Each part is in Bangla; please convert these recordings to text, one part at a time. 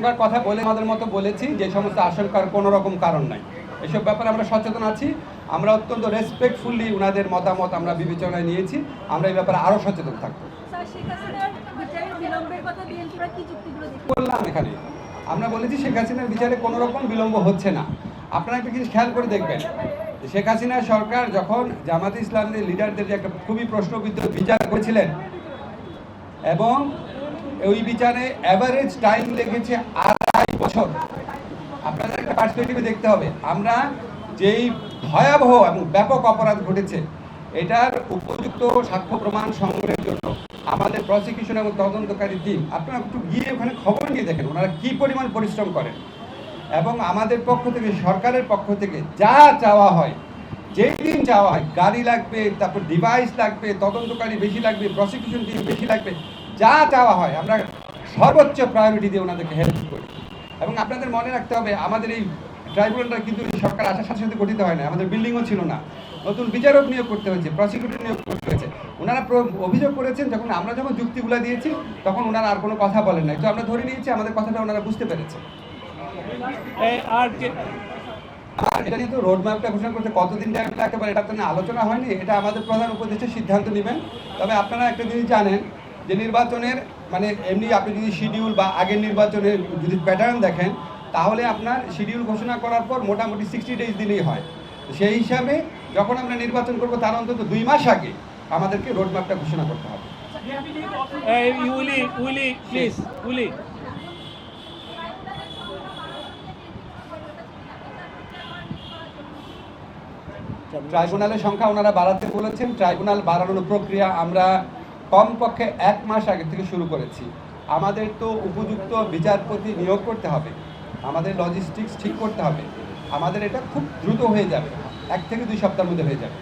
আশঙ্কার কথা বলে আমাদের মতো বলেছি যে সমস্ত আশঙ্কার কোনো রকম কারণ নাই। এসব ব্যাপারে আমরা সচেতন আছি। আমরা অত্যন্ত রেসপেক্টফুলি ওনাদের মতামত আমরা বিবেচনায় নিয়েছি। আমরা এই ব্যাপারে আরও সচেতন থাকব। বললাম এখানে। আমরা বলেছি শেখ হাসিনার বিচারে কোনো রকম বিলম্ব হচ্ছে না। আপনারা একটা কিছু খেয়াল করে দেখবেন। শেখ হাসিনা সরকার যখন জামাত ইসলামের লিডারদের যে একটা খুবই প্রশ্নবিদ্ধ বিচার করেছিলেন এবং ওই বিচারে অ্যাভারেজ টাইম লেগেছে আড়াই বছর। আপনাদের একটা পার্সপেক্টিভে দেখতে হবে। আমরা যেই ভয়াবহ এবং ব্যাপক অপরাধ ঘটেছে, এটার উপযুক্ত সাক্ষ্য প্রমাণ সংগ্রহের জন্য আমাদের প্রসিকিউশন এবং তদন্তকারী টিম আপনারা একটু গিয়ে ওখানে খবর নিয়ে দেখেন ওনারা কী পরিমাণ পরিশ্রম করেন। এবং আমাদের পক্ষ থেকে, সরকারের পক্ষ থেকে যা চাওয়া হয়, যেই দিন চাওয়া হয়, গাড়ি লাগবে, তারপর ডিভাইস লাগবে, তদন্তকারী বেশি লাগবে প্রসিকিউশন টিম বেশি লাগবে যা চাওয়া হয় আমরা সর্বোচ্চ প্রায়োরিটি দিয়ে ওনাদেরকে হেল্প করি। এবং আপনাদের মনে রাখতে হবে আমাদের এই ট্রাইব্যুনালটা কিন্তু সরকার আসার সাথে সাথে গঠিত হয় না আমাদের বিল্ডিংও ছিল না। নতুন বিচারক নিয়োগ করতে হয়েছে প্রসিকিউটর নিয়োগ করতে হয়েছে। ওনারা অভিযোগ করেছেন যখন আমরা যখন যুক্তিগুলো দিয়েছি তখন ওনারা আর কোনো কথা বলেন নাই। তো আমরা ধরে নিয়েছি আমাদের কথাটা ওনারা বুঝতে পেরেছে। আর যে আর এটা নিয়ে তো রোড ম্যাপটা ঘোষণা করতে কতদিন টাইম লাগতে পারে এটা তো না আলোচনা হয়নি। এটা আমাদের প্রধান উপদেষ্টা সিদ্ধান্ত নেবেন। তবে আপনারা একটা জিনিস জানেন যে নির্বাচনের মানে এমনি আপনি যদি শিডিউল বা আগের নির্বাচনের যদি প্যাটার্ন দেখেন তাহলে আপনার শিডিউল ঘোষণা করার পর মোটামুটি সিক্সটি ডেজ দিলেই হয়। সেই হিসাবে যখন আমরা নির্বাচন করব তার অন্তত দুই মাস আগে আমাদেরকে রোড ম্যাপটা ঘোষণা করতে হবে। প্লিজ উইলি ট্রাইব্যুনালের সংখ্যা ওনারা বাড়াতে বলেছেন। ট্রাইব্যুনাল বাড়ানোর প্রক্রিয়া আমরা কমপক্ষে এক মাস আগে থেকে শুরু করেছি। আমাদের তো উপযুক্ত বিচারপতি নিয়োগ করতে হবে। আমাদের লজিস্টিক্স ঠিক করতে হবে। আমাদের এটা খুব দ্রুত হয়ে যাবে। এক থেকে দুই সপ্তাহের মধ্যে হয়ে যাবে।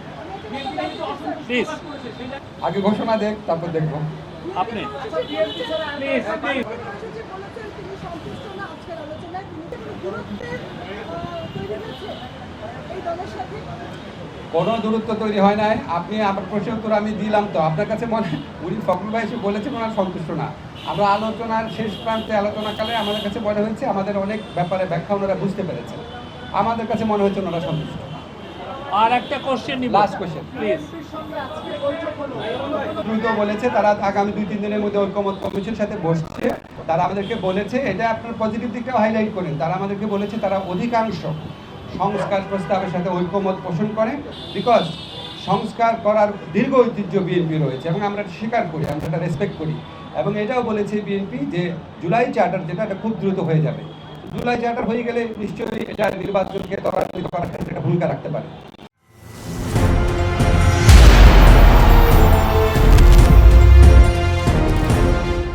আগে ঘোষণা দেখ তারপর দেখব। আপনি। প্লিজ প্লিজ মহাসচিব বলেছেন তিনি সন্তুষ্ট না আজকের আলোচনায়। তিনি কোনো দূরত্বের আহ, তৈরি হয়েছে এই দলের সাথে? কোনো দূরত্ব তৈরি হয় নাই। আপনি আমার প্রশ্নের উত্তর আমি দিলাম তো। আপনার কাছে মনে উনি ফখরুল ভাই এসে বলেছেন ওনার সন্তুষ্ট না। আমরা আলোচনার শেষ প্রান্তে আলোচনাকালে আমাদের কাছে মনে হয়েছে আমাদের অনেক ব্যাপারে ব্যাখ্যা ওনারা বুঝতে পেরেছেন। আমাদের কাছে মনে হচ্ছে ওনারা সন্তুষ্ট। আর একটা কোশ্চেন নিব। Last question. প্লিজ দ্রুত বলেছে তারা আগামী দুই তিন দিনের মধ্যে ঐক্যমত কমিশনের সাথে বসছে। তারা আমাদেরকে বলেছে এটা আপনার পজিটিভ দিকটাও হাইলাইট করেন। তারা আমাদেরকে বলেছে তারা অধিকাংশ সংস্কার প্রস্তাবের সাথে ঐক্যমত পোষণ করে বিকজ সংস্কার করার দীর্ঘ ঐতিহ্য বিএনপি রয়েছে এবং আমরা এটা স্বীকার করি, আমরা এটা রেসপেক্ট করি। এবং এটাও বলেছে বিএনপি যে জুলাই চার্টার যেটা, এটা খুব দ্রুত হয়ে যাবে। জুলাই চার্টার হয়ে গেলে নিশ্চয়ই এটা নির্বাচনকে ত্বরান্বিত করার ক্ষেত্রে একটা ভূমিকা রাখতে পারে।